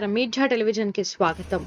నమస్కారం. మీడియా టెలివిజన్కి స్వాగతం.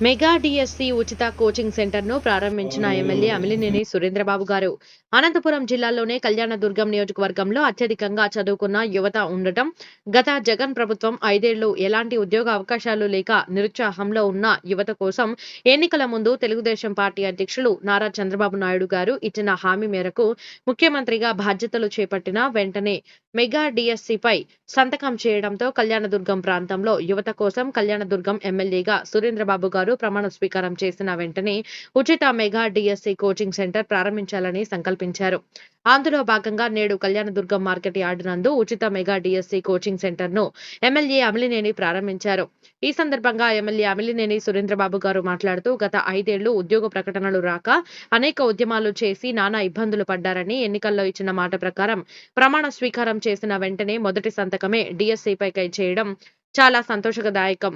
Mega DSC ఉచిత కోచింగ్ సెంటర్ను ప్రారంభించిన ఎమ్మెల్యే అమిలినేని సురేంద్రబాబు గారు. అనంతపురం జిల్లాలోనే కళ్యాణదుర్గం నియోజకవర్గంలో అత్యధికంగా చదువుకున్న యువత ఉండటం గత జగన్ ప్రభుత్వం ఐదేళ్ళు ఎలాంటి ఉద్యోగ అవకాశాలు లేక నిరుత్సాహంలో ఉన్న యువత కోసం ఎన్నికల ముందు తెలుగుదేశం పార్టీ అధ్యక్షులు నారా చంద్రబాబు నాయుడు గారు ఇచ్చిన హామీ మేరకు ముఖ్యమంత్రిగా బాధ్యతలు చేపట్టిన వెంటనే మెగా డిఎస్సిపై సంతకం చేయడంతో కళ్యాణదుర్గం ప్రాంతంలో యువత కోసం కళ్యాణదుర్గం ఎమ్మెల్యేగా సురేంద్రబాబు గారు ప్రమాణ స్వీకారం చేసిన వెంటనే ఉచిత మెగా డిఎస్సి కోచింగ్ సెంటర్ ప్రారంభించాలని సంకల్పించారు. అందులో భాగంగా నేడు కళ్యాణదుర్గం మార్కెట్ యార్డు నందు ఉచిత మెగా డిఎస్సి కోచింగ్ సెంటర్ను ఎమ్మెల్యే అమిలినేని ప్రారంభించారు. ఈ సందర్భంగా ఎమ్మెల్యే అమిలినేని సురేంద్రబాబు గారు మాట్లాడుతూ గత ఐదేళ్ళు ఉద్యోగ ప్రకటనలు రాక అనేక ఉద్యమాలు చేసి నానా ఇబ్బందులు పడ్డారని ఎన్నికల్లో ఇచ్చిన మాట ప్రకారం ప్రమాణ స్వీకారం చేసిన వెంటనే మొదటి సంతకమే డిఎస్సిపై చేయడం చాలా సంతోషదాయకం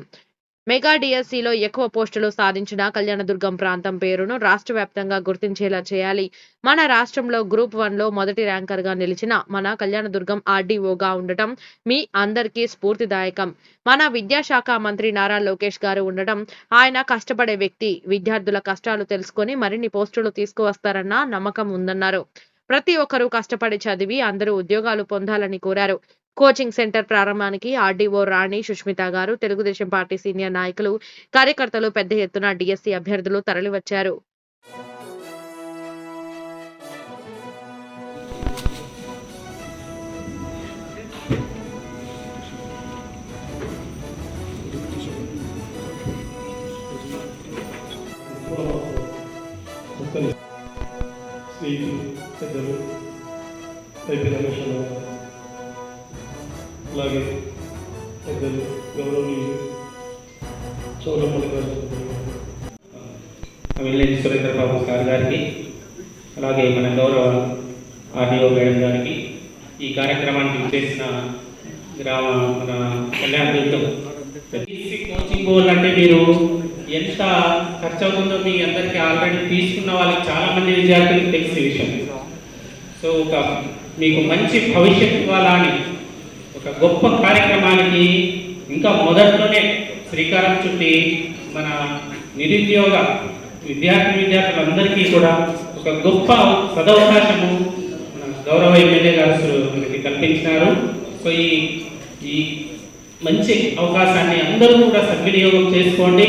మెగా డిఎస్సిలో ఎక్కువ పోస్టులు సాధించిన కళ్యాణదుర్గం ప్రాంతం పేరును రాష్ట్ర వ్యాప్తంగా గుర్తించేలా చేయాలి. మన రాష్ట్రంలో గ్రూప్ వన్లో మొదటి ర్యాంకర్గా నిలిచిన మన కళ్యాణదుర్గం ఆర్డీఓగా ఉండటం మీ అందరికీ స్ఫూర్తిదాయకం. మన విద్యాశాఖ మంత్రి నారా లోకేష్ గారు ఉండటం ఆయన కష్టపడే వ్యక్తి విద్యార్థుల కష్టాలు తెలుసుకొని మరిన్ని పోస్టులు తీసుకువస్తారన్న నమ్మకం ఉందన్నారు. ప్రతి ఒక్కరూ కష్టపడి చదివి అందరూ ఉద్యోగాలు పొందాలని కోరారు. కోచింగ్ సెంటర్ ప్రారంభానికి ఆర్డీఓ రాణి సుష్మిత గారు తెలుగుదేశం పార్టీ సీనియర్ నాయకులు కార్యకర్తలు పెద్ద ఎత్తున డిఎస్సి అభ్యర్థులు తరలివచ్చారు. శ్రీ పెద్దలు అలాగే పెద్దలు గౌరవనీయులు చౌరమ్మల గారు అమిలేని సురేంద్రబాబు సార్ గారికి అలాగే మన గౌరవ ఆర్డీఓ మేడం గారికి ఈ కార్యక్రమానికి చేసిన గ్రామ మన కళ్యాణ దుర్గం ఈసీ కోచింగ్ బోర్డు అంటే మీరు ఎంత ఖర్చు అవుతుందో మీ అందరికీ ఆల్రెడీ తీసుకున్న వాళ్ళకి చాలా మంది విద్యార్థులకు తెలిసిన విషయం. సో ఒక మీకు మంచి భవిష్యత్తు ఇవ్వాలని ఒక గొప్ప కార్యక్రమానికి ఇంకా మొదట్లోనే శ్రీకారం చుట్టి మన నిరుద్యోగ విద్యార్థి విద్యార్థులందరికీ కూడా ఒక గొప్ప సదవకాశము మన గౌరవ ఎమ్మెల్యే గారు మనకి కల్పించినారు. సో ఈ ఈ మంచి అవకాశాన్ని అందరూ కూడా సద్వినియోగం చేసుకోండి.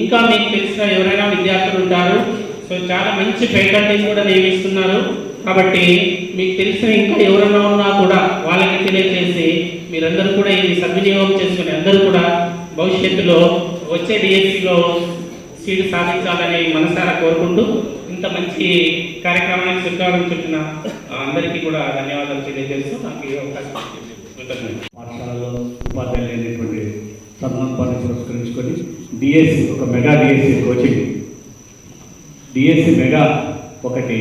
ఇంకా మీకు తెలిసిన ఎవరైనా విద్యార్థులు ఉంటారు. సో చాలా మంచి ఫ్యాకల్టీని కూడా నియమిస్తున్నారు. కాబట్టి మీకు తెలిసిన ఇంకా ఎవరైనా ఉన్నా కూడా వాళ్ళకి తెలియజేసి మీరందరూ కూడా ఇది సద్వినియోగం చేసుకుని అందరూ కూడా భవిష్యత్తులో వచ్చే డిఎస్సిలో సీటు సాధించాలని మనసారా కోరుకుంటూ ఇంత మంచి కార్యక్రమానికి శ్రీకారం చుట్టిన అందరికీ కూడా ధన్యవాదాలు తెలియజేస్తూ నాకు ఈ అవకాశం పాఠశాలలో ఉపాధ్యాయులు అయినటువంటి సందర్భాన్ని పురస్కరించుకొని డిఎస్సి ఒక mega DSC coaching DSC mega ఒకటి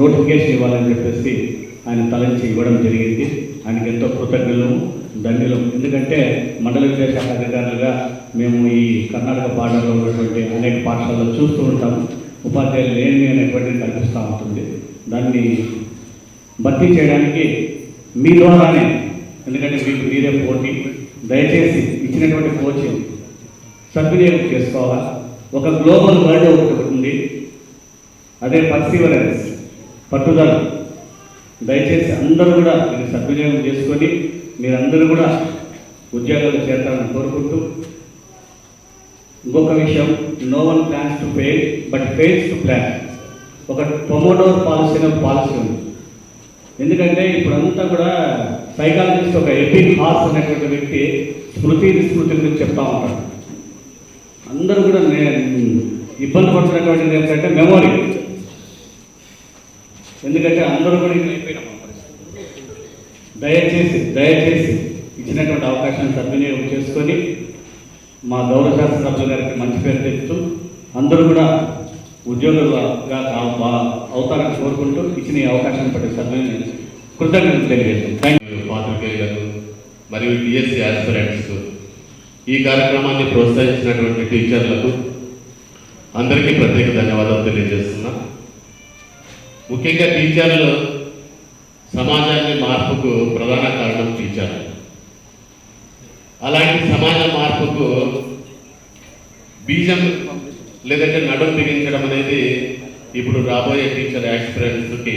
నోటిఫికేషన్ ఇవ్వాలని చెప్పేసి ఆయన తలంచి ఇవ్వడం జరిగింది. ఆయనకి ఎంతో కృతజ్ఞతలు ధన్యులు. ఎందుకంటే మండల విద్యాశాఖ అధికారులుగా మేము ఈ కర్ణాటక బార్డర్లో ఉన్నటువంటి అనేక పాఠశాలలో చూస్తూ ఉంటాము. ఉపాధ్యాయులు లేని అనేటువంటిది కల్పిస్తూ ఉంటుంది. దాన్ని భర్తీ చేయడానికి మీ ద్వారానే ఎందుకంటే మీకు మీరే పోటీ. దయచేసి ఇచ్చినటువంటి కోచింగ్ సద్వినియోగం చేసుకోవాలా? ఒక గ్లోబల్ వరల్డ్ ఒకటి ఉంది. అదే పర్సీవరెన్స్ పట్టుదల. దయచేసి అందరూ కూడా మీరు సద్వినియోగం చేసుకొని మీరందరూ కూడా ఉద్యోగాలు చేస్తారని కోరుకుంటూ ఇంకొక విషయం no one plans to fail but fails to plan ఒక టొమాటో పాలసీ అనే పాలసీ ఉంది. ఎందుకంటే ఇప్పుడంతా కూడా సైకాలజిస్ట్ ఒక ఎపిక్ హార్స్ అనేటువంటి వ్యక్తి స్మృతి విస్మృతి గురించి చెప్తా ఉంటాడు. అందరూ కూడా ఇబ్బంది పడుతున్నటువంటిది ఏంటంటే మెమొరీ ఎందుకంటే అందరూ కూడా ఇంకా అయిపోయినాం దయచేసి దయచేసి ఇచ్చినటువంటి అవకాశాన్ని సద్వినియోగం చేసుకొని మా గౌరవ శాస్త్రసభ్యుల గారికి మంచి పేరు తెస్తూ అందరూ కూడా ఉద్యోగులుగా కా- అవుతారని కోరుకుంటూ ఇచ్చిన ఈ పట్టి సద్వినియోగం కృతజ్ఞతలు తెలియజేస్తాం థ్యాంక్ యూ. మరియు పాత్రికేయులకు మరియు డిఎస్సి ఆస్పిరెంట్స్. ఈ కార్యక్రమాన్ని ప్రోత్సహించినటువంటి టీచర్లకు అందరికీ ప్రత్యేక ధన్యవాదాలు తెలియజేస్తున్నాను ముఖ్యంగా టీచర్లు సమాజాన్ని మార్పుకు ప్రధాన కారణం టీచర్లు అలాంటి సమాజ మార్పుకు బీజం లేదంటే నడుం బిగించడం అనేది ఇప్పుడు రాబోయే టీచర్ యాక్స్పీరియన్స్కి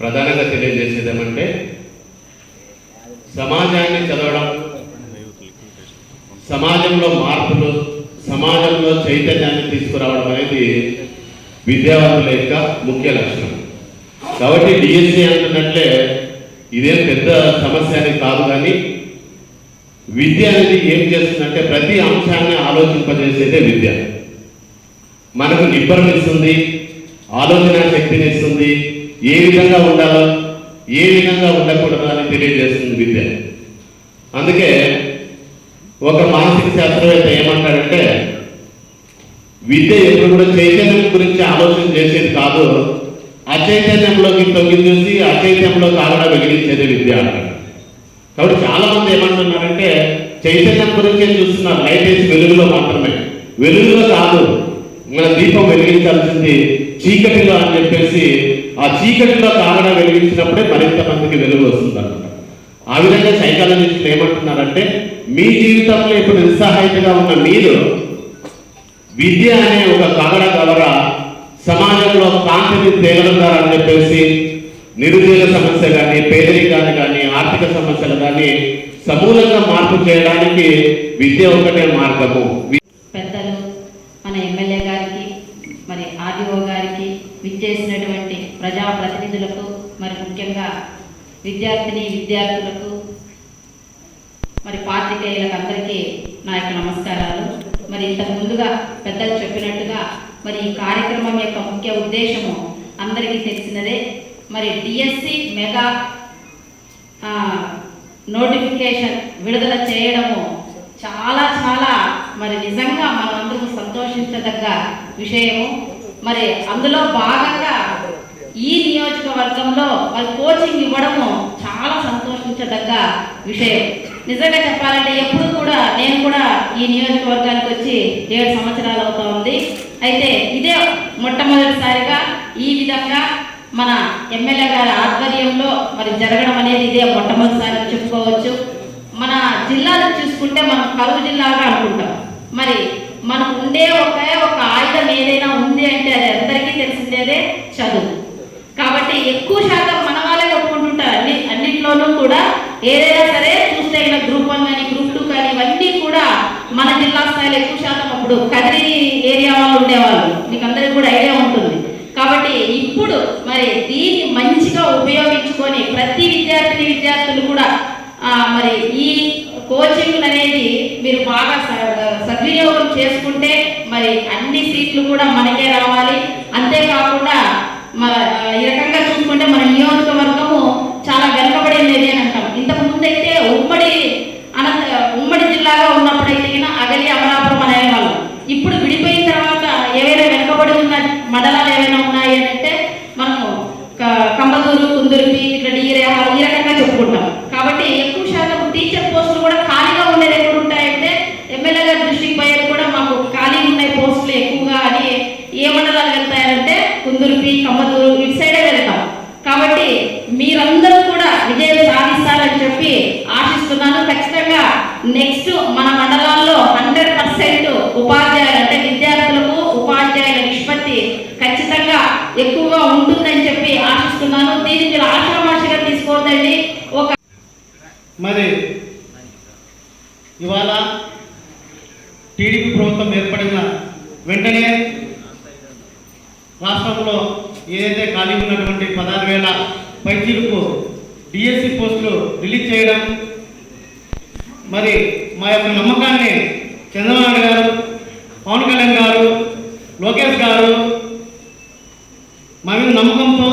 ప్రధానంగా తెలియజేసేది ఏమంటే సమాజాన్ని చదవడం సమాజంలో మార్పులు సమాజంలో చైతన్యాన్ని తీసుకురావడం అనేది విద్యావంతుల యొక్క ముఖ్య లక్షణం కాబట్టి డిఎస్సి అంటున్నట్లే ఇదేం పెద్ద సమస్య అనేది కాదు కానీ విద్య అనేది ఏం చేస్తుందంటే ప్రతి అంశాన్ని ఆలోచింపజేసేదే విద్య. మనకు నిబ్బరం ఇస్తుంది ఆలోచన శక్తిని ఇస్తుంది ఏ విధంగా ఉండాలో ఏ విధంగా ఉండకూడదు అని తెలియజేస్తుంది విద్య. అందుకే ఒక మానసిక శాస్త్రవేత్త ఏమంటాడంటే విద్య ఎప్పుడు కూడా చైతన్యం గురించి ఆలోచన చేసేది కాదు అచైతన్యంలోకి తొంగి చూసి అచైతన్యంలో కారణ వెలిగించేది విద్య కాబట్టి చాలామంది ఏమంటున్నారంటే చైతన్యం గురించే చూస్తున్నారు. లైట్ వేసి వెలుగులో మాత్రమే. వెలుగులో కాదు మన దీపం వెలిగించాల్సింది చీకటిలో అని చెప్పేసి ఆ చీకటిలో కాగడ వెలిగించినప్పుడే మరింత మందికి వెలుగు వస్తుంది అనమాట ఆ విధంగా సైకాలజిస్టులు ఏమంటున్నారంటే మీ జీవితంలో ఇప్పుడు నిస్సహాయతగా ఉన్న మీరు విద్య అనే ఒక కాగడ ద్వారా సమాజంలో కాంతిని తేగలుగుతారని చెప్పేసి నిరుద్యోగ సమస్య కానీ పేదరికాన్ని కానీ ఆర్థిక సమస్యలు కానీ సమూలంగా మార్పు చేయడానికి విద్య ఒకటే మార్గము. పెద్దలు మన ఎమ్మెల్యే గారికి మరి ఆర్డీఓ గారికి విచ్చేసినటువంటి ప్రజాప్రతినిధులకు మరి ముఖ్యంగా విద్యార్థిని విద్యార్థులకు మరి పాత్రికేయులకు అందరికీ నా యొక్క నమస్కారాలు. మరి ఇంతకు ముందుగా పెద్దలు చెప్పినట్టుగా మరి ఈ కార్యక్రమం యొక్క ముఖ్య ఉద్దేశము అందరికీ తెలిసినదే. మరి డిఎస్సి మెగా నోటిఫికేషన్ విడుదల చేయడము చాలా చాలా మరి నిజంగా మనమందరూ సంతోషించదగ్గ విషయము. మరి అందులో భాగంగా ఈ నియోజకవర్గంలో మరి కోచింగ్ ఇవ్వడము చాలా సంతోషించదగ్గ విషయం. నిజంగా చెప్పాలంటే ఎప్పుడు కూడా నేను కూడా ఈ నియోజకవర్గానికి వచ్చి ఏడు సంవత్సరాలు అవుతా ఉంది. అయితే ఇదే మొట్టమొదటిసారిగా ఈ విధంగా మన ఎమ్మెల్యే గారి ఆధ్వర్యంలో మరి జరగడం అనేది ఇదే మొట్టమొదటిసారి చెప్పుకోవచ్చు. మన జిల్లాను చూసుకుంటే మనం కరువు జిల్లాగా అనుకుంటాం. మరి మనకు ఉండే ఒకే ఒక ఆయుధం ఏదైనా ఉంది అంటే అది అందరికీ తెలిసిందేదే చదువు. కాబట్టి ఎక్కువ శాతం మన వాళ్ళే కొట్టుకుంటుంటారు. అన్ని అన్నింటిలోనూ కూడా ఏదైనా సరే గ్రూప్ వన్ కానీ గ్రూప్ టూ కానీ ఇవన్నీ కూడా మన జిల్లా స్థాయిలో ఎక్కువ శాతం అప్పుడు కదిరి ఏరియా వాళ్ళు ఉండేవాళ్ళు. మీకు అందరికీ కూడా ఐడియా ఉంటుంది. కాబట్టి ఇప్పుడు మరి దీన్ని మంచిగా ఉపయోగించుకొని ప్రతి విద్యార్థిని విద్యార్థులు కూడా మరి ఈ కోచింగ్ అనేది మీరు బాగా స- సద్వినియోగం చేసుకుంటే మరి అన్ని సీట్లు కూడా మనకే రావాలి. అంతేకాకుండా మన ఈ రకంగా చూసుకుంటే మన నియోజకవర్గం చాలా వెనుకబడింది అని అంటాం ఇంతకు ముందైతే ఉమ్మడి అనంత ఉమ్మడి జిల్లాగా ఉన్నప్పుడైతే గిన అగలి అమలాపురం అనేవాళ్ళం ఇప్పుడు విడిపోయిన తర్వాత ఏవైనా వెనుకబడి ఉన్న మండలాలు ఏవైనా ఉన్నాయి అని అంటే మనము క- కంబదూరు కుందుర్పి ఇట్లా డీరేహాలు ఈ రకంగా చెప్పుకుంటాం కాబట్టి ఎక్కువ శాతం టీచర్ పోస్టులు కూడా ఖాళీగా ఉండేది ఎక్కడ ఉంటాయంటే ఎమ్మెల్యే గారి దృష్టికి పోయేది కూడా మాకు ఖాళీ ఉన్నాయి పోస్టులు ఎక్కువగా అని ఏ మండలాలు వెళ్తాయంటే కుందుర్పి కమ్మదూరు ఇటు సైడే వెళ్తాం కాబట్టి మీరందరూ కూడా విజయం సాధిస్తారని చెప్పి ఆశిస్తున్నాను ఖచ్చితంగా నెక్స్ట్ మన మండలాల్లో హండ్రెడ్ పర్సెంట్ ఉపాధ్యాయులు అంటే విద్యార్థులకు ఉపాధ్యాయుల నిష్పత్తి ఖచ్చితంగా ఎక్కువగా ఉంటుందని చెప్పి ఆశిస్తున్నాను దీన్ని మీరు ఆశామాషగా తీసుకోవద్దండి ఒక మరి ఇవాళ టీడీపీ ప్రభుత్వం ఏర్పడిన వెంటనే రాష్ట్రంలో ఏదైతే ఖాళీ ఉన్నటువంటి పదహారు వేల పైచీలకు డిఎస్సి పోస్టులు రిలీజ్ చేయడం మరి మా యొక్క నమ్మకాన్ని చంద్రబాబు గారు పవన్ కళ్యాణ్ గారు లోకేష్ గారు మా మీద నమ్మకంతో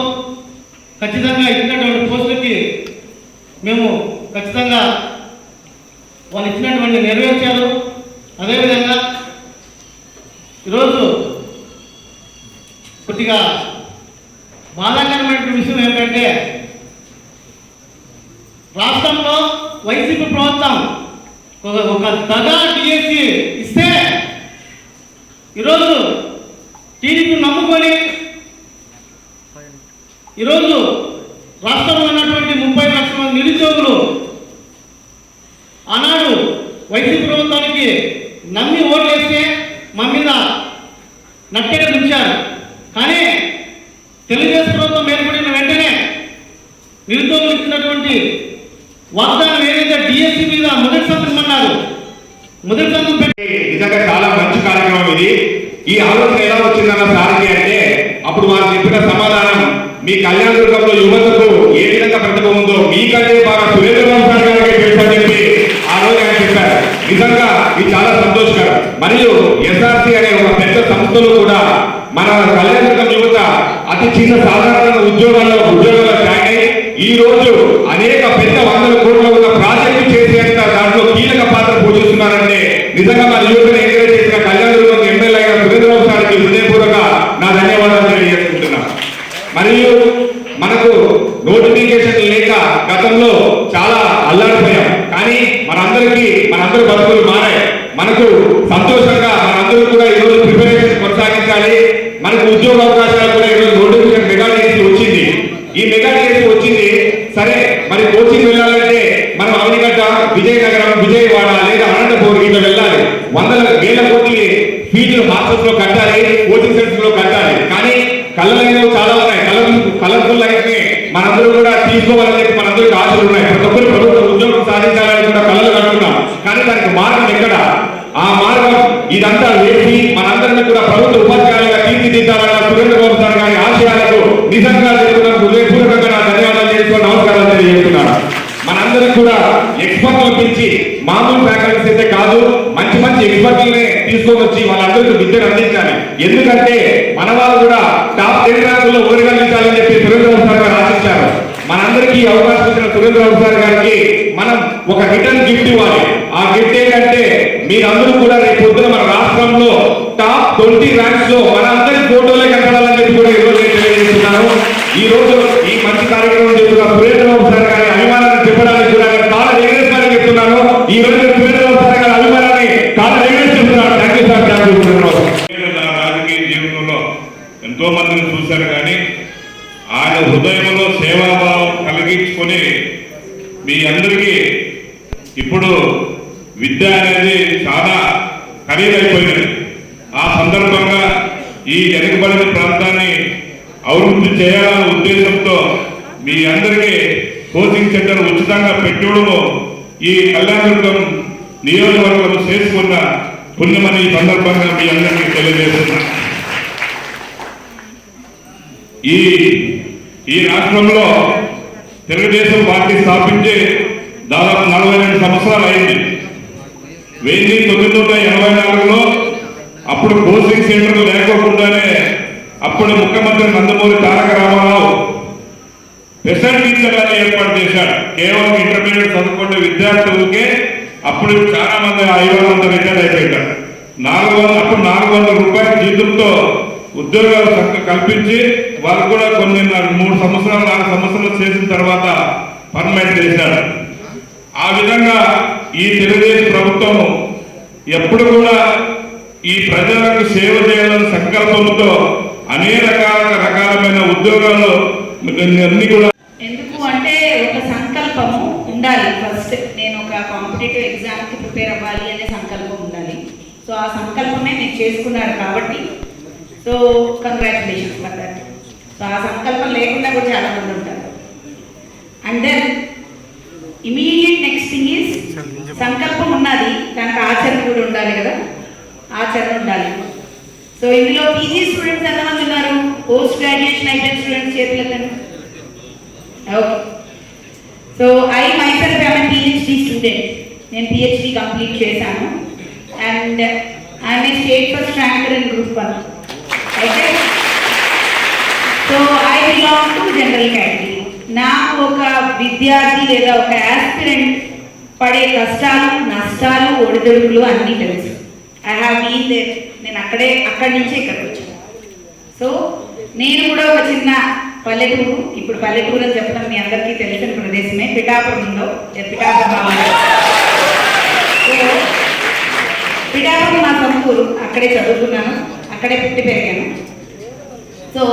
ఖచ్చితంగా ఇచ్చినటువంటి పోస్టులకి మేము ఖచ్చితంగా వాళ్ళు ఇచ్చినటువంటి నెరవేర్చారు అదేవిధంగా ఈరోజు కొద్దిగా బాధాకరమైన విషయం ఏంటంటే రాష్ట్రంలో వైసీపీ ప్రభుత్వం ఒక ఒక దగా డిఎస్సి ఇస్తే ఈరోజు టీడీపీ నమ్ముకొని ఈరోజు రాష్ట్రంలో ఉన్నటువంటి ముప్పై లక్షల మంది నిరుద్యోగులు ఆనాడు వైసీపీ ప్రభుత్వానికి నమ్మి ఓట్లు వేస్తే మా మీద నట్టెగా దించారు కానీ తెలుగుదేశం ప్రభుత్వం ఏర్పడిన వెంటనే నిరుద్యోగులు ఇచ్చినటువంటి వాగ్దానం ఏదైతే డిఎస్సి మీద మొదటి సంతకం అన్నారు మొదటి సంతకం పెట్టి నిజంగా చాలా మంచి కార్యక్రమం ఇది. ఈ ఆలోచన ఎలా వచ్చిందన్న సారికి అంటే అప్పుడు వారు చెప్పిన సమాధానం మీ కళ్యాణ దుర్గంలో యువతకు ఏ విధంగా ప్రతిభ ఉందో మీకంటే బాగా సురేంద్రబాబు గారికి తెలుసని చెప్పి ఆ రోజు ఆయన చెప్పారు. నిజంగా ఇది చాలా సంతోషకరం. మరియు ఎస్ఆర్సి అనే ఒక పెద్ద సంస్థలు కూడా మన కళ్యాణ దుర్గం యువత అతి చిన్న సాధారణ ఉద్యోగాల్లో ఉద్యోగాల్లో జాయిన్ అయ్యి ఈ రోజు అనేక పెద్ద వందల కోట్ల ప్రాజెక్టు చేసేంత దాంట్లో కీలక పాత్ర పోషిస్తున్నారంటే నిజంగా మన యువతను ఎంకరేజ్ చేసిన కళ్యాణదుర్గం ఎమ్మెల్యే అయిన సురేంద్రబాబు సార్కి హృదయపూర్వక నా ధన్యవాదాలు తెలియజేసుకుంటున్నా మరియు మనకు నోటిఫికేషన్ లేక గతంలో చాలా అల్లాడిపోయాం కానీ మనందరికీ మనందరి బతుకులు మారాయి మనకు సంతోషంగా మనందరూ కూడా ఈరోజు ప్రిపరేషన్ కొనసాగించాలి మనకు ఉద్యోగ అవకాశాలు కూడా ఈరోజు నోటిఫికేషన్ మెగా డిఎస్సి వచ్చింది ఈ మెగా డిఎస్సి వచ్చింది సరే మరి కోచింగ్ వెళ్ళాలంటే మనం అవనిగడ్డ విజయనగరం విజయవాడ లేదా అనంతపూర్ ఇట్లా వెళ్ళాలి. వందల వేల కోట్ల ఫీజులు హాస్టల్స్లో కట్టాలి కోచింగ్ సెంటర్స్లో కట్టాలి. కానీ కళ్ళలైనవి చాలా ఉన్నాయి. కలర్ కలర్ఫుల్ లైఫ్ని మనందరూ కూడా తీసుకోవాలని చెప్పి మనందరికీ ఆశలు ఉన్నాయి. ప్రతి ఒక్కరు ప్రభుత్వ ఉద్యోగం సాధించాలని కూడా కళలు కట్టుకున్నాం కానీ దానికి మార్గం ఎక్కడ? ఆ మార్గం ఇదంతా వేసి మనందరినీ కూడా ప్రభుత్వ ఉపాధ్యాయులుగా తీర్చిదిద్దాలన్న సురేంద్ర బాబు సార్ గారి ఆశయాలకు నిజంగా చెప్తున్నాను హృదయపూర్వకంగా నా ధన్యవాదాలు చేసుకుని నమస్కారాలు తెలియజేస్తున్నాను మనందరికి కూడా నుంచి మామూలు ఫ్యాకల్టీస్ అయితే కాదు మంచి మంచి ఎక్స్పర్ట్లనే తీసుకొని వచ్చి వాళ్ళందరికీ విద్యను అందించాలి. ఎందుకంటే మన వాళ్ళు కూడా టాప్ టెన్ ర్యాంకుల్లో ఊరగలించాలని చెప్పి సురేంద్రబాబు సార్ గారు ఆశించారు. మనందరికీ అవకాశం ఇచ్చిన సురేంద్రబాబు సార్ గారికి మనం ఒక రిటర్న్ గిఫ్ట్ ఇవ్వాలి. ఆ గిఫ్ట్ ఏంటంటే మీరందరూ కూడా రేపు పొద్దున మన రాష్ట్రంలో టాప్ ట్వంటీ ర్యాంక్స్లో మనందరి ఫోటోలే కనపడాలని చెప్పి కూడా ఈరోజు నేను తెలియజేస్తున్నాను. ఈ రోజు ఈ మంచి కార్యక్రమం చేస్తున్న సురేంద్రబాబు సార్ గారి అభిమానాన్ని చెప్పడానికి కూడా నేను కాళ్ళ ఎగరేస్తానని చెప్తున్నాను. ఈ రోజు నేను సురేంద్రబాబు సార్ గారి అభిమానాన్ని కాళ్ళ ఎగరేస్తున్నాను thank you sir. Thank you నా రాజకీయ జీవితంలో ఎంతో మందిని చూశాను కానీ ఆయన హృదయంలో సేవాభావం కలిగించుకొని మీ అందరికీ ఇప్పుడు విద్య అనేది చాలా ఖరీదైపోయినది. ఆ సందర్భంగా ఈ వెనుకబడిన ప్రాంతాన్ని అభివృద్ధి చేయాలనే ఉద్దేశంతో మీ అందరికీ కోచింగ్ సెంటర్ ఉచితంగా పెట్టడము ఈ కళ్యాణదుర్గం నియోజకవర్గం చేసుకున్న పుణ్యమని ఈ సందర్భంగా మీ అందరికీ తెలియజేస్తున్నా. ఈ ఈ రాష్ట్రంలో తెలుగుదేశం పార్టీ స్థాపించి దాదాపు నలభై రెండు సంవత్సరాలు అయింది. వెయ్యి తొమ్మిది వందల ఎనభై నాలుగులో అప్పుడు కోచింగ్ సెంటర్లు లేకోకుండానే అప్పుడు ముఖ్యమంత్రి నందమూరి తారక రామారావు స్పెషల్ టీచర్లను ఏర్పాటు చేశాడు కేవలం ఇంటర్మీడియట్ చదువుకునే విద్యార్థులకే అప్పుడు చాలా మంది ఐదు వందల రిటైర్ అయిపోయారు నాలుగు వందల అప్పుడు నాలుగు వందల రూపాయల జీతంతో ఉద్యోగాలు కల్పించి వారు కూడా కొన్ని మూడు సంవత్సరాలు నాలుగు సంవత్సరాలు చేసిన తర్వాత పర్మనెంట్ చేశారు. ఆ విధంగా ఈ తెలుగుదేశం ప్రభుత్వం ఎప్పుడు కూడా ఈ ప్రజలకు సేవ చేయాలని సంకల్పంతో అనేక రకాల రకాలమైన ఉద్యోగాలు అన్ని కూడా ఎందుకు అంటే ఒక సంకల్పము ఉండాలి ఫస్ట్ నేను ఒక కాంపిటేటివ్ ఎగ్జామ్కి ప్రిపేర్ అవ్వాలి అనే సంకల్పం ఉండాలి. సో ఆ సంకల్పమే నేను చేసుకున్నారు కాబట్టి so congratulations for that so ఆ సంకల్పం లేకుండా కూడా చాలా మంది ఉంటారు. అండ్ దెన్ ఇమీడియట్ సంకల్పం ఉన్నది దానికి ఆచరణ కూడా ఉండాలి కదా? ఆచరణ ఉండాలి. సో ఇందులో పీజీ స్టూడెంట్స్ ఎంతమంది ఉన్నారు? పోస్ట్ గ్రాడ్యుయేషన్ అయిపోయిన students చేతులెత్తండి okay so I myself I'm PhD student నేను పిహెచ్డి కంప్లీట్ చేశాను. And I'm a state first ranker in group one అయితే so I belong to general category నాకు ఒక విద్యార్థి లేదా ఒక యాస్పిరెంట్ పడే కష్టాలు నష్టాలు ఒడిదుడుకులు అన్నీ తెలుసు. ఐ హ్యావ్ బీన్ దేర్ నేను అక్కడే అక్కడి నుంచే ఇక్కడికి వచ్చాను. సో నేను కూడా ఒక చిన్న పల్లెటూరు ఇప్పుడు పల్లెటూరు అని చెప్పడం మీ అందరికీ తెలిసిన ప్రదేశమే పిఠాపురంలో పిఠాపురం సో పిఠాపురం నా సొంతూరు. అక్కడే చదువుకున్నాను. అక్కడే పుట్టి పెరిగాను. సో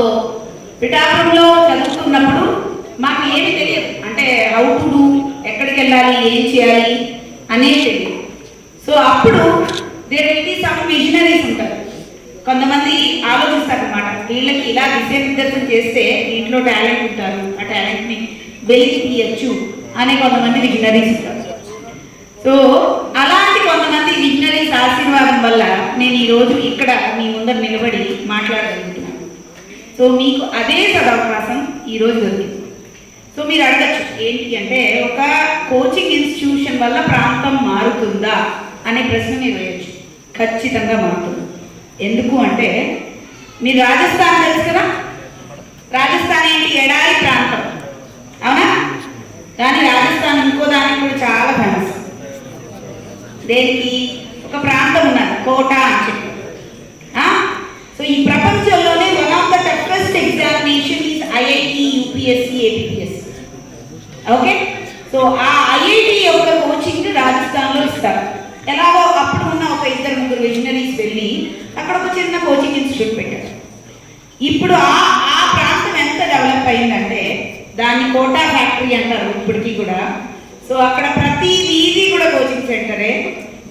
పిఠాపురంలో చదువుతున్నప్పుడు మాకు ఏమి తెలియదు. అంటే హౌ టు డూ వెళ్ళాలి ఏం చేయాలి? అనేది తెలియదు. సో అప్పుడు there will be some visionaries ఉంటారు. కొంతమంది ఆలోచిస్తారు అనమాట వీళ్ళకి ఇలా దిశానిర్దేశం చేస్తే ఇంట్లో టాలెంట్ ఉంటారు. ఆ టాలెంట్ని వెలికి తీయచ్చు అనే కొంతమంది విజనరీస్ ఉంటారు. సో అలాంటి కొంతమంది విజనరీస్ ఆశీర్వాదం వల్ల నేను ఈరోజు ఇక్కడ మీ ముందర నిలబడి మాట్లాడగలుగుతున్నాను. సో మీకు అదే సదవకాశం ఈరోజు దొరికింది. సో మీరు అడగచ్చు ఏంటి అంటే ఒక కోచింగ్ ఇన్స్టిట్యూషన్ వల్ల ప్రాంతం మారుతుందా అనే ప్రశ్న మీరు వేయచ్చు. ఖచ్చితంగా మారుతుంది. ఎందుకు అంటే మీరు రాజస్థాన్ తెలుసు కదా? రాజస్థాన్ ఏంటి? ఎడారి ప్రాంతం. అవునా? కానీ రాజస్థాన్ ఇంకో దానికి కూడా చాలా ఫేమస్ దేనికి? ఒక ప్రాంతం ఉన్నది కోట అని చెప్పి. సో ఈ ప్రపంచంలోనే one of the toughest examination is IIT UPSC APSC. Okay so ఆ ఐఐటి యొక్క కోచింగ్ రాజస్థాన్లో ఇస్తారు. ఎలాగో అప్పుడు ఉన్న ఒక ఇద్దరు ముగ్గురు విజనరీస్ వెళ్ళి అక్కడ ఒక చిన్న కోచింగ్ ఇన్స్టిట్యూట్ పెట్టారు. ఇప్పుడు ఆ ఆ ప్రాంతం ఎంత డెవలప్ అయిందంటే దాన్ని కోటా ఫ్యాక్టరీ అంటారు ఇప్పటికీ కూడా. సో అక్కడ ప్రతి వీధి కూడా కోచింగ్ సెంటరే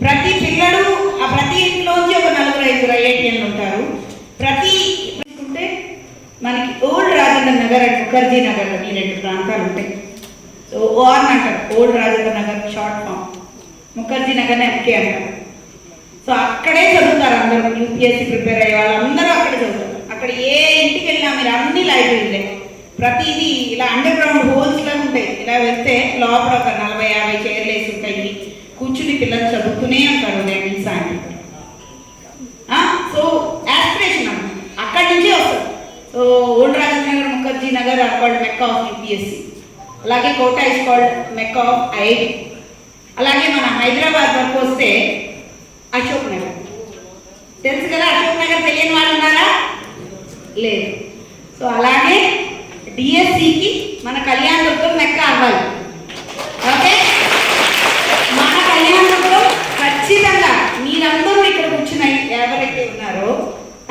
ప్రతి పిల్లడు ఆ ప్రతి ఇంట్లోంచి ఒక నలుగురు ఐదుగురు ఐఐటిఎన్లు ఉంటారు. ప్రతి చూసుకుంటే మనకి ఓల్డ్ రాజేంద్ర నగర్ అండ్ ముఖర్జీ నగర్ అని రెండు ప్రాంతాలు ఉంటాయి. సో ఓఆర్న్ అంటారు old Rajendra Nagar short form. Mukherjee Nagar MK అంటారు సో అక్కడే చదువుతారు అందరూ. యూపీఎస్సీ ప్రిపేర్ అయ్యే వాళ్ళందరూ అక్కడే చదువుతారు. అక్కడ ఏ ఇంటికి వెళ్ళినా మీరు అన్ని లైబ్రరీలే. ప్రతిదీ ఇలా అండర్ గ్రౌండ్ హోల్స్లో ఉంటాయి. ఇలా వెళ్తే లోపల ఒక నలభై యాభై చైర్లు వేసి ఉంటాయి. కూర్చుని పిల్లలు చదువుతూనే ఉంటారు ఉదయం సాయంత్రం సో యాస్పిరేషన్ అన్నమాట అక్కడి నుంచే వస్తారు so old Rajendra Nagar Mukherjee Nagar are called mecca of UPSC అలాగే Kota is called mecca of IIT అలాగే మన హైదరాబాద్ వరకు వస్తే అశోక్ నగర్. తెలుసు కదా అశోక్ నగర్ తెలియని వాళ్ళు ఉన్నారా? లేదు. సో అలాగే డిఎస్సికి మన కళ్యాణదుర్గం మెక్క అవ్వాలి. ఓకే? మన కళ్యాణదుర్గం ఖచ్చితంగా మీరందరూ ఇక్కడ కూర్చున్న ఎవరైతే ఉన్నారో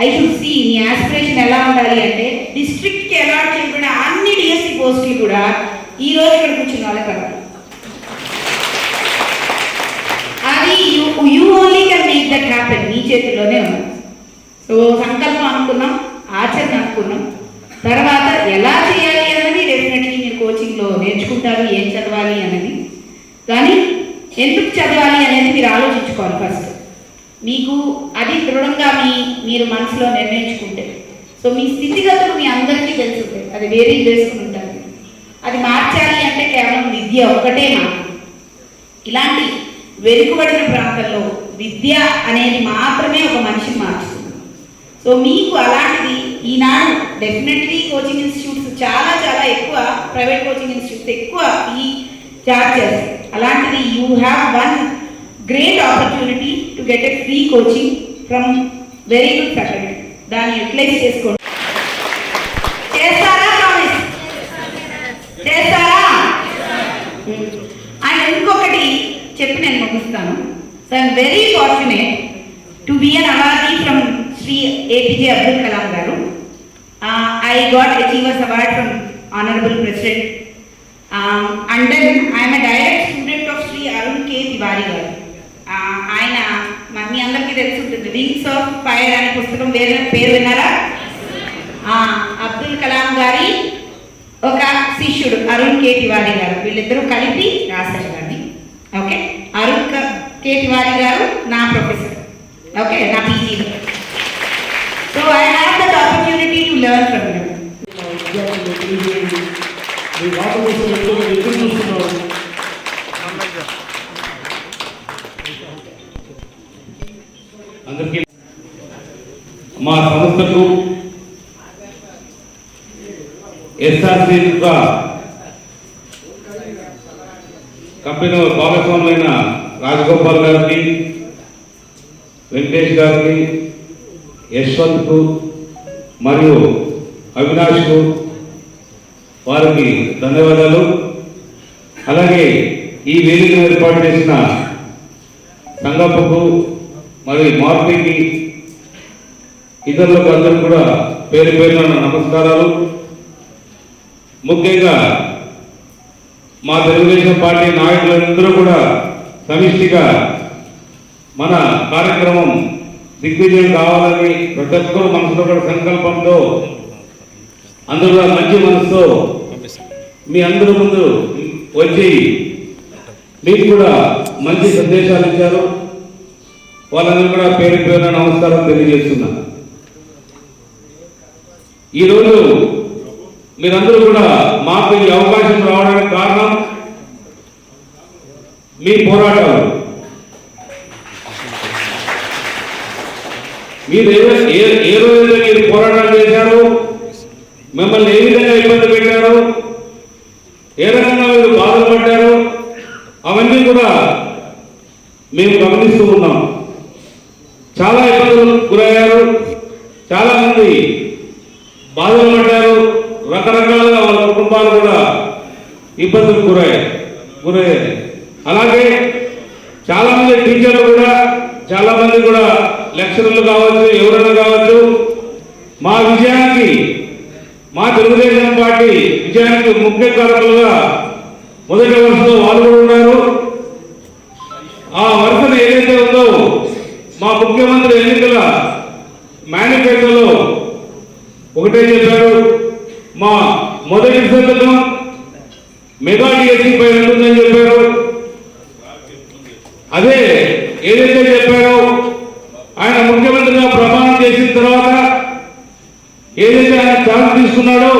ఐ షుడ్ సి నీ ఆస్పిరేషన్ ఎలా ఉండాలి అంటే డిస్ట్రిక్ట్కి ఎలా చేయకుండా అన్ని డిఎస్సి పోస్టులు కూడా ఈ రోజు ఇక్కడ కూర్చున్న వాళ్ళే కదా అది you you only can make that happen నీ చేతిలోనే ఉంది. సో సంకల్పం అనుకున్నాం ఆచరణ అనుకున్నాం. తర్వాత ఎలా చేయాలి అనేది డెఫినెట్లీ మీరు కోచింగ్లో నేర్చుకుంటారు ఏం చదవాలి అనేది కానీ ఎందుకు చదవాలి అనేది మీరు ఆలోచించుకోవాలి ఫస్ట్ మీకు అది దృఢంగా మీ మీరు మనసులో నిర్ణయించుకుంటే. సో మీ స్థితిగతులు మీ అందరికీ తెలిసి అది వేరే చేసుకుని ఉంటారు. అది మార్చాలి అంటే కేవలం విద్య ఒక్కటే మార్గం ఇలాంటి వెనుకబడిన ప్రాంతంలో విద్య అనేది మాత్రమే ఒక మనిషిని మార్చుతుంది సో మీకు అలాంటిది ఈనాడు డెఫినెట్లీ కోచింగ్ ఇన్స్టిట్యూట్స్ చాలా చాలా ఎక్కువ ప్రైవేట్ కోచింగ్ ఇన్స్టిట్యూట్స్ ఎక్కువ ఈ చార్జ్ చేస్తాయి. అలాంటిది you have one great opportunity to get a free coaching from very good faculty దాన్ని యూటిలైజ్ చేసుకోండి. So I'm very fortunate to be an awardee from Shri APJ Abdul Kalam garu I got achievers award from honourable president under then I'm direct student of Shri Arun K Tiwari garu Ah, ఆయన మ- మీ అందరికీ తెలిసి wings of fire అనే పుస్తకం వేరే పేరు విన్నారా? అబ్దుల్ కలాం గారి ఒక శిష్యుడు అరుణ్ కే. తివారీ గారు. వీళ్ళిద్దరూ కలిపి రాశారు దాన్ని. ఓకే? అరుణ్ క- కే తివారీ గారు నా ప్రొఫెసర్ ఓకే నా PG so I have that opportunity to learn from you అందరికీ మా సంస్థకు ఎస్ఆర్సి కంపెనీ భాగస్వాములైన రాజగోపాల్ గారికి వెంకటేష్ గారికి యశ్వంత్కు మరియు అవినాష్కు వారికి ధన్యవాదాలు. అలాగే ఈ వేదిక ఏర్పాటు చేసిన సంగప్పకు మరియు మార్పికి ఇతరులకు అందరూ కూడా పేరు పేరున నమస్కారాలు. ముఖ్యంగా మా తెలుగుదేశం పార్టీ నాయకులందరూ కూడా సమిష్టిగా మన కార్యక్రమం దిగ్విజయం కావాలని ప్రతి ఒక్కరు మనసులో కూడా సంకల్పంతో అందరూ కూడా మంచి మనసుతో మీ అందరి ముందు వచ్చి మీకు కూడా మంచి సందేశాలు ఇచ్చారు. వాళ్ళందరూ కూడా పేరు పేరు నమస్కారం తెలియజేస్తున్నా. ఈరోజు మీరందరూ కూడా మాకు ఈ అవకాశం రావడానికి కారణం మీ పోరాటాలు మీరు ఏ ఏ- ఏ రోజైతే మీరు పోరాటాలు చేశారు? మిమ్మల్ని ఏ విధంగా ఇబ్బంది పెట్టారు? ఏ రకంగా మీరు బాధలు పడ్డారు అవన్నీ కూడా మేము గమనిస్తూ ఉన్నాం. చాలా ఇబ్బందులు గురయ్యారు. చాలామంది బాధలు పడ్డారు. రకరకాలుగా వాళ్ళ కుటుంబాలు కూడా ఇబ్బందులు గురయ్యాయి గురయ్యాయి. అలాగే చాలామంది టీచర్లు కూడా చాలామంది కూడా లెక్చరర్లు కావచ్చు ఎవరైనా కావచ్చు మా విజయానికి మా తెలుగుదేశం పార్టీ విజయానికి ముఖ్య కారకులుగా మొదటి వరుసలో వాళ్ళు కూడా ఉన్నారు. ఆ వరుసను ఏదైతే ఉందో మా ముఖ్యమంత్రి ఎన్నికల మేనిఫెస్టోలో ఒకటే చెప్పారు. మా మొదటి సంతకం మెగా డిఎస్సీ పై ఉంటుందని చెప్పారు. అదే ఏదైతే చెప్పారో ఆయన ముఖ్యమంత్రిగా ప్రమాణం చేసిన తర్వాత ఏదైతే ఆయన ఛాన్స్ తీసుకున్నాడో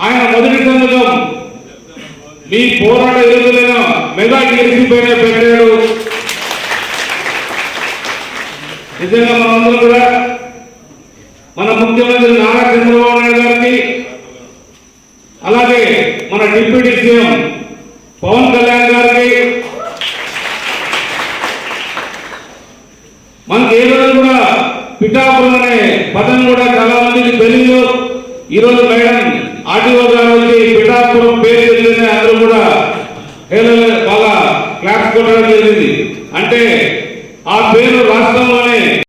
ఆయన మొదటి సంతకం మీ పోరాట ఎదుగుదలైన మెగా టీఎస్సీ పైన పెట్టాడు. నిజంగా మనందరం కూడా మన ముఖ్యమంత్రి నారా చంద్రబాబు నాయుడు గారికి అలాగే మన డిప్యూటీ సీఎం పవన్ కళ్యాణ్ గారికి మనకి ఏ రోజు కూడా పిఠాపురం అనే పదం కూడా చాలా మందికి తెలియదు ఈరోజు మేడం ఆర్టీఓ గారు వచ్చి పిఠాపురం పేరు తెలియదని అందరూ కూడా హేళన బాగా క్లాప్స్ కొట్టడం జరిగింది. అంటే ఆ పేరు రాష్ట్రంలోనే